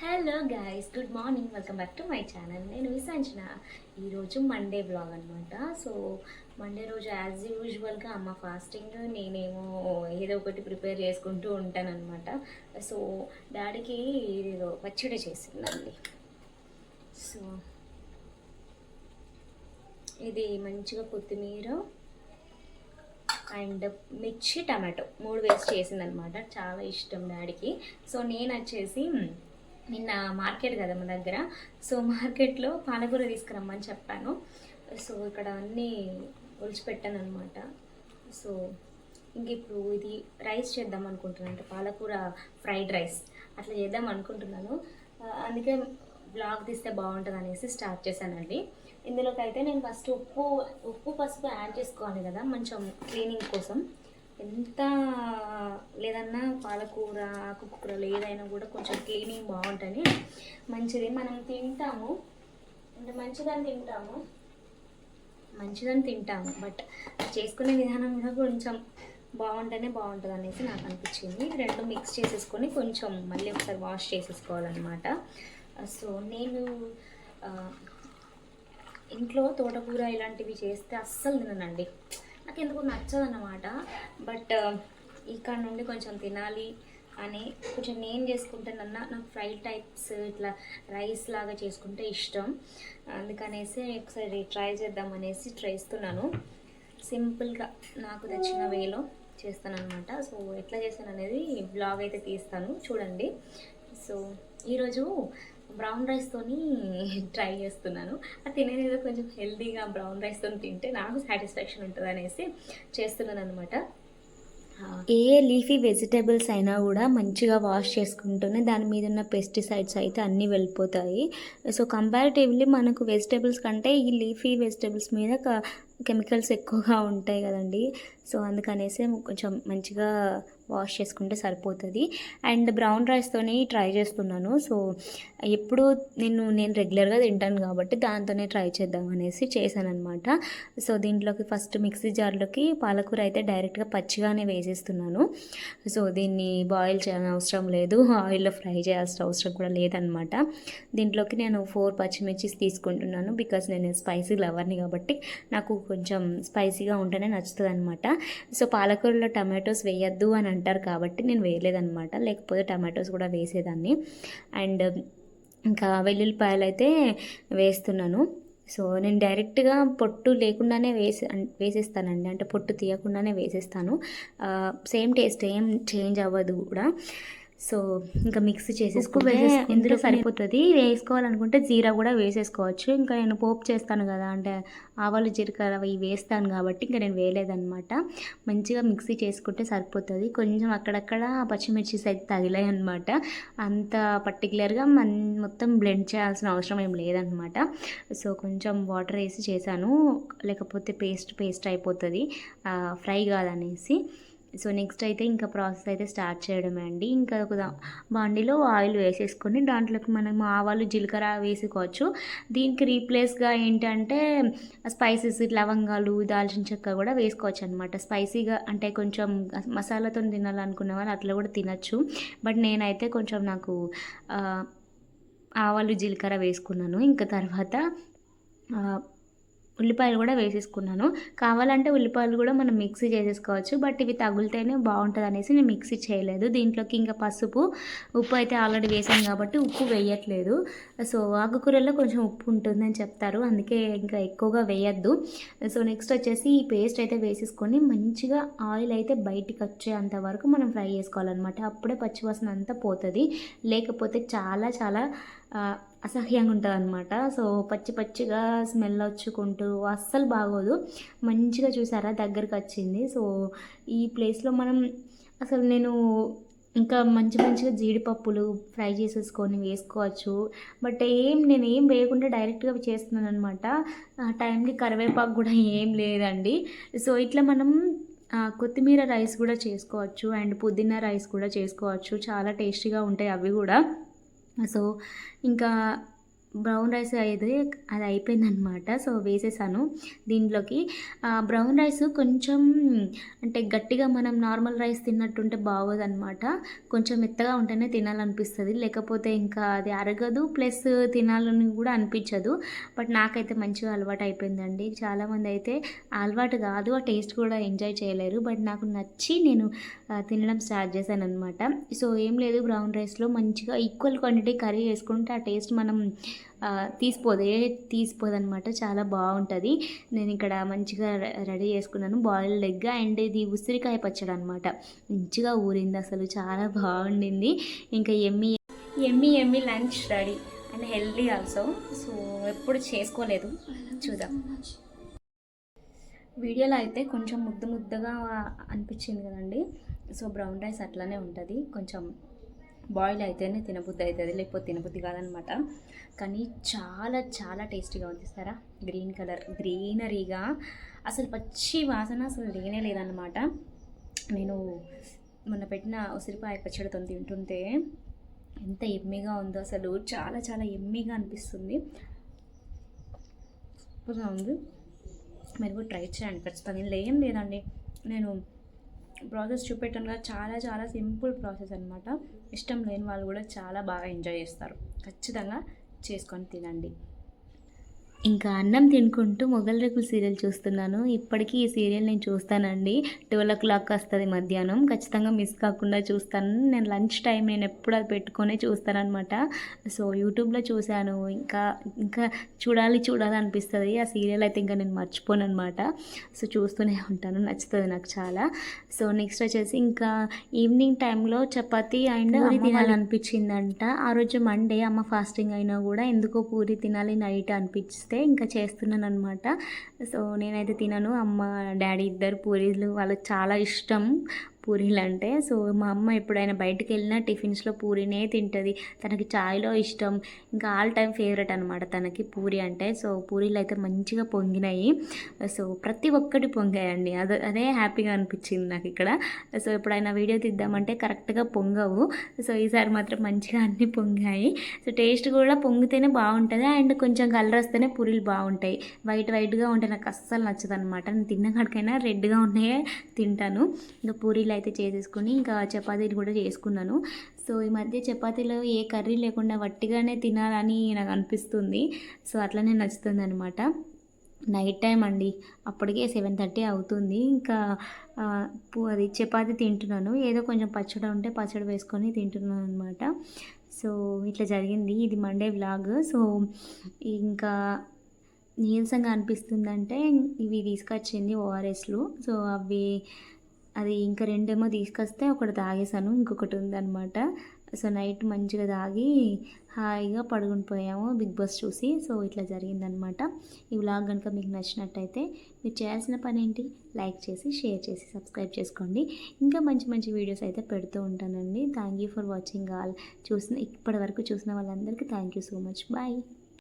Hello guys good morning welcome back to my channel నేను విసాంచిన ఈరోజు మండే బ్లాగ్ అనమాట సో మండే రోజు యాజ్ యూజువల్గా అమ్మ ఫాస్టింగ్ నేనేమో ఏదో ఒకటి ప్రిపేర్ చేసుకుంటూ ఉంటాననమాట సో డాడీకి ఏదో పచ్చడి చేసిందండి. సో ఇది మంచిగా కొత్తిమీర అండ్ మిర్చి టమాటో. మూడు వేసి చేసిందనమాట చాలా ఇష్టం డాడీకి సో నేను వచ్చేసి నిన్న మార్కెట్ కదా మా దగ్గర. సో మార్కెట్లో పానకూర తీసుకురమ్మని చెప్పాను. సో ఇక్కడ అన్నీ ఒలిచిపెట్టాను అనమాట సో ఇంక ఇప్పుడు ఇది రైస్ చేద్దాం అనుకుంటున్నాను అంటే పాలకూర ఫ్రైడ్ రైస్. అట్లా చేద్దాం అనుకుంటున్నాను. అందుకే బ్లాగ్ తీస్తే బాగుంటుంది అనేసి స్టార్ట్ చేశానండి. ఇందులోకి అయితే నేను ఫస్ట్ ఉప్పు ఉప్పు పసుపు యాడ్ చేసుకోవాలి కదా. కొంచెం క్లీనింగ్ కోసం. ఎంత లేదన్నా పాలకూర ఆకుకూరలు ఏదైనా కూడా కొంచెం క్లీనింగ్ బాగుంటుంది మంచిది. మనం తింటాము. అంటే మంచిదని తింటాము. మంచిదని తింటాము. బట్ చేసుకునే విధానం కూడా కొంచెం బాగుంటేనే బాగుంటుంది అనేసి నాకు అనిపించింది. రెండు మిక్స్ చేసేసుకొని కొంచెం మళ్ళీ ఒకసారి వాష్ చేసేసుకోవాలన్నమాట. సో నేను ఇంట్లో తోటకూర ఇలాంటివి చేస్తే అస్సలు తిననండి. నాకు ఎందుకు నచ్చదన్నమాట. బట్ ఇక్కడ నుండి కొంచెం తినాలి అని కొంచెం నేను చేసుకుంటానన్నా నాకు ఫ్రైడ్ టైప్స్ ఇట్లా రైస్ లాగా చేసుకుంటే ఇష్టం. అందుకనేసి ఒకసారి ట్రై చేద్దాం అనేసి చేస్తున్నాను. సింపుల్గా నాకు తెచ్చిన వేలో చేస్తానమాట సో ఎట్లా చేస్తాననేది బ్లాగ్ అయితే తీస్తాను. చూడండి. సో ఈరోజు బ్రౌన్ రైస్తోని ట్రై చేస్తున్నాను. అది తినేది కొంచెం హెల్తీగా బ్రౌన్ రైస్తో తింటే నాకు సాటిస్ఫాక్షన్ ఉంటుంది అనేసి చేస్తున్నాను అనమాట ఏ లీఫీ వెజిటేబుల్స్ అయినా కూడా మంచిగా వాష్ చేసుకుంటూనే దాని మీద ఉన్న పెస్టిసైడ్స్ అయితే అన్నీ వెళ్ళిపోతాయి. సో కంపారిటివ్లీ మనకు వెజిటేబుల్స్ కంటే ఈ లీఫీ వెజిటేబుల్స్ మీద కెమికల్స్ ఎక్కువగా ఉంటాయి కదండి. సో అందుకనేసి కొంచెం మంచిగా వాష్ చేసుకుంటే సరిపోతుంది. అండ్ బ్రౌన్ రైస్తోని ట్రై చేస్తున్నాను. సో ఎప్పుడు నేను నేను రెగ్యులర్గా తింటాను కాబట్టి దాంతోనే ట్రై చేద్దాం అనేసి చేశాను అనమాట సో దీంట్లోకి ఫస్ట్ మిక్సీ జార్లోకి పాలకూర అయితే డైరెక్ట్గా పచ్చిగానే వేసేస్తున్నాను. సో దీన్ని బాయిల్ చేయాల్సిన అవసరం లేదు. ఆయిల్లో ఫ్రై చేయాల్సిన అవసరం కూడా లేదనమాట దీంట్లోకి నేను ఫోర్ పచ్చిమిర్చిస్ తీసుకుంటున్నాను బికాస్ నేను స్పైసీ లవర్ని కాబట్టి నాకు కొంచెం స్పైసీగా ఉంటేనే నచ్చుతుంది అనమాట సో పాలకూరలో టమాటోస్ వేయద్దు అని అంటారు కాబట్టి నేను వేయలేదన్నమాట. లేకపోతే టమాటోస్ కూడా వేసేదాన్ని. అండ్ ఇంకా వెల్లుల్లిపాయలు అయితే వేస్తున్నాను. సో నేను డైరెక్ట్గా పొట్టు లేకుండానే వేసి వేసేస్తానండి. అంటే పొట్టు తీయకుండానే వేసేస్తాను. సేమ్ టేస్ట్ ఏం చేంజ్ అవ్వదు కూడా. సో ఇంకా మిక్స్ చేసేసుకుంటే ఇందులో సరిపోతుంది. వేసుకోవాలనుకుంటే జీరా కూడా వేసేసుకోవచ్చు. ఇంకా నేను పోపు చేస్తాను కదా అంటే ఆవాలు జీలకర్ర అవి వేస్తాను కాబట్టి ఇంకా నేను వేయలేదన్నమాట. మంచిగా మిక్సీ చేసుకుంటే సరిపోతుంది. కొంచెం అక్కడక్కడ పచ్చిమిర్చి అయితే తగిలాయి అనమాట అంత పర్టికులర్గా మన మొత్తం బ్లెండ్ చేయాల్సిన అవసరం ఏం లేదనమాట సో కొంచెం వాటర్ వేసి చేశాను. లేకపోతే పేస్ట్ పేస్ట్ అయిపోతుంది. ఫ్రై కాదనేసి. సో నెక్స్ట్ అయితే ఇంకా ప్రాసెస్ అయితే స్టార్ట్ చేయడమే అండి. ఇంకా ఒక బండిలో బాండిలో ఆయిల్ వేసేసుకొని దాంట్లోకి మనం ఆవాలు జీలకర్ర వేసుకోవచ్చు. దీనికి రీప్లేస్గా ఏంటంటే స్పైసెస్ లవంగాలు దాల్చిన చెక్క కూడా వేసుకోవచ్చు అనమాట స్పైసీగా అంటే కొంచెం మసాలాతో తినాలనుకున్న వాళ్ళు అట్లా కూడా తినచ్చు. బట్ నేనైతే కొంచెం నాకు ఆవాలు జీలకర్ర వేసుకున్నాను. ఇంకా తర్వాత ఉల్లిపాయలు కూడా వేసేసుకున్నాను. కావాలంటే ఉల్లిపాయలు కూడా మనం మిక్సీ చేసేసుకోవచ్చు. బట్ ఇవి తగులితేనే బాగుంటుంది అనేసి నేను మిక్సీ చేయలేదు. దీంట్లోకి ఇంకా పసుపు ఉప్పు అయితే ఆల్రెడీ వేసాను కాబట్టి ఉప్పు వేయట్లేదు. సో ఆకుకూరలో కొంచెం ఉప్పు ఉంటుందని చెప్తారు. అందుకే ఇంకా ఎక్కువగా వేయద్దు. సో నెక్స్ట్ వచ్చేసి ఈ పేస్ట్ అయితే వేసేసుకొని మంచిగా ఆయిల్ అయితే బయటికి వచ్చేంత వరకు మనం ఫ్రై చేసుకోవాలన్నమాట. అప్పుడే పచ్చివాసన అంతా పోతుంది. లేకపోతే చాలా చాలా అసహ్యంగా ఉంటుంది అనమాట సో పచ్చి పచ్చిగా స్మెల్ వచ్చుకుంటూ అస్సలు బాగోదు. మంచిగా చూసారా? దగ్గరికి వచ్చింది సో ఈ ప్లేస్లో మనం అసలు నేను ఇంకా మంచి మంచిగా జీడిపప్పులు ఫ్రై చేసేసుకొని వేసుకోవచ్చు. బట్ ఏం నేను ఏం వేయకుండా డైరెక్ట్గా చేస్తున్నాను అనమాట ఆ టైంకి కరివేపాకు కూడా ఏం లేదండి. సో ఇట్లా మనం కొత్తిమీర రైస్ కూడా చేసుకోవచ్చు. అండ్ పుదీనా రైస్ కూడా చేసుకోవచ్చు. చాలా టేస్టీగా ఉంటాయి అవి కూడా. సో ఇంకా బ్రౌన్ రైస్ అయితే అది అయిపోయిందనమాట సో వేసేసాను. దీంట్లోకి బ్రౌన్ రైస్ కొంచెం అంటే గట్టిగా మనం నార్మల్ రైస్ తిన్నట్టుంటే బాగోదనమాట కొంచెం మెత్తగా ఉంటేనే తినాలనిపిస్తుంది. లేకపోతే ఇంకా అది అరగదు ప్లస్ తినాలని కూడా అనిపించదు. బట్ నాకైతే మంచిగా అలవాటు అయిపోయిందండి. చాలామంది అయితే అలవాటు కాదు ఆ టేస్ట్ కూడా ఎంజాయ్ చేయలేరు. బట్ నాకు నచ్చి నేను తినడం స్టార్ట్ చేశాను అనమాట సో ఏం లేదు బ్రౌన్ రైస్లో మంచిగా ఈక్వల్ క్వాంటిటీ కర్రీ వేసుకుంటే ఆ టేస్ట్ మనం తీసిపోదే తీసిపోదనమాట తీసిపోదు అనమాట చాలా బాగుంటుంది. నేను ఇక్కడ మంచిగా రెడీ చేసుకున్నాను. బాయిల్డ్ ఎగ్ అండ్ ఇది ఉసిరికాయ పచ్చడి అనమాట మంచిగా ఊరింది అసలు. చాలా బాగుండింది. ఇంకా ఎమ్మి ఎమ్మి ఎమ్మి lunch ready and healthy also. So ఎప్పుడు చేసుకోలేదు. చూద్దాం. వీడియోలో అయితే కొంచెం ముద్ద ముద్దగా అనిపించింది కదండి. సో బ్రౌన్ రైస్ అట్లానే ఉంటుంది. కొంచెం బాయిల్ అయితేనే తినబుద్ధి అవుతుంది లేకపోతే తినబుద్ధి కాదనమాట. కానీ చాలా చాలా టేస్టీగా ఉంది సరా. గ్రీన్ కలర్ గ్రీనరీగా. అసలు పచ్చి వాసన అసలు లేనే లేదనమాట. నేను మొన్న పెట్టిన ఉసిరిపాయ పచ్చడితో తింటుంటే ఎంత ఎమ్మిగా ఉందో అసలు. చాలా చాలా ఎమ్మిగా అనిపిస్తుంది. సూపర్గా ఉంది. మీరు కూడా ట్రై చేయండి ఖచ్చితంగా. ఏం లేదండి. నేను ప్రాసెస్ చూపెట్టాను కదా చాలా చాలా సింపుల్ ప్రాసెస్ అనమాట ఇష్టం లేని వాళ్ళు కూడా చాలా బాగా ఎంజాయ్ చేస్తారు. ఖచ్చితంగా చేసుకొని తినండి. ఇంకా అన్నం తినుకుంటూ మొగల్ రేకుల సీరియల్ చూస్తున్నాను. ఇప్పటికీ ఈ సీరియల్ నేను చూస్తానండి. ట్వెల్వ్ ఓ క్లాక్ వస్తుంది మధ్యాహ్నం. ఖచ్చితంగా మిస్ కాకుండా చూస్తాను. నేను లంచ్ టైం నేను ఎప్పుడు అది పెట్టుకొని చూస్తానన్నమాట. సో యూట్యూబ్లో చూశాను. ఇంకా ఇంకా చూడాలి చూడాలి అనిపిస్తుంది. ఆ సీరియల్ అయితే ఇంకా నేను మర్చిపోను అనమాట సో చూస్తూనే ఉంటాను. నచ్చుతుంది నాకు చాలా. సో నెక్స్ట్ వచ్చేసి ఇంకా ఈవినింగ్ టైంలో చపాతీ అండ్ పూరి తినాలనిపించిందంట ఆ రోజు మండే అమ్మ ఫాస్టింగ్ అయినా కూడా ఎందుకో పూరి తినాలి నైట్ వస్తే ఇంకా చేస్తున్నాను అనమాట సో నేనైతే తినను. అమ్మ డాడీ ఇద్దరు పూరీలు వాళ్ళకి చాలా ఇష్టం. పూరీలు అంటే సో మా అమ్మ ఎప్పుడైనా బయటికి వెళ్ళినా టిఫిన్స్లో పూరీనే తింటుంది. తనకి చాయ్లో ఇష్టం. ఇంకా ఆల్ టైం ఫేవరెట్ అనమాట తనకి పూరి అంటే. సో పూరీలు అయితే మంచిగా పొంగినాయి. సో ప్రతి ఒక్కటి పొంగాయండి. అదే అదే హ్యాపీగా అనిపించింది నాకు ఇక్కడ సో ఎప్పుడైనా వీడియో తీద్దామంటే కరెక్ట్గా పొంగవు. సో ఈసారి మాత్రం మంచిగా అన్నీ పొంగాయి. సో టేస్ట్ కూడా పొంగితేనే బాగుంటుంది. అండ్ కొంచెం కలర్ వస్తేనే పూరీలు బాగుంటాయి. వైట్ వైట్గా ఉంటే నాకు అస్సలు నచ్చదు అనమాట నేను తిన్నకాడికైనా రెడ్గా ఉన్నాయే తింటాను. ఇంకా పూరీలు అయితే చేసేసుకుని ఇంకా చపాతీలు కూడా చేసుకున్నాను. సో ఈ మధ్య చపాతీలో ఏ కర్రీ లేకుండా వట్టిగానే తినాలని నాకు అనిపిస్తుంది. సో అట్లనే నచ్చుతుంది అనమాట నైట్ టైం అండి. అప్పటికే సెవెన్ థర్టీ అవుతుంది. ఇంకా అది చపాతి తింటున్నాను. ఏదో కొంచెం పచ్చడి ఉంటే పచ్చడి వేసుకొని తింటున్నాను అనమాట సో ఇట్లా జరిగింది. ఇది మండే వ్లాగ్. సో ఇంకా నీరసంగా అనిపిస్తుందంటే ఇవి తీసుకొచ్చింది ఓఆర్ఎస్లు సో అవి అది ఇంకా రెండేమో తీసుకొస్తే ఒకటి తాగేసాను ఇంకొకటి ఉందన్నమాట. సో నైట్ మంచిగా తాగి హాయిగా పడుకుని పోయాము బిగ్ బాస్ చూసి. సో ఇట్లా జరిగిందనమాట ఈ వ్లాగ్ కనుక మీకు నచ్చినట్టయితే మీరు చేయాల్సిన పని ఏంటి లైక్ చేసి షేర్ చేసి సబ్స్క్రైబ్ చేసుకోండి. ఇంకా మంచి మంచి వీడియోస్ అయితే పెడుతూ ఉంటానండి. Thank you for watching all. చూసిన ఇప్పటి వరకు చూసిన వాళ్ళందరికీ thank you so much. Bye.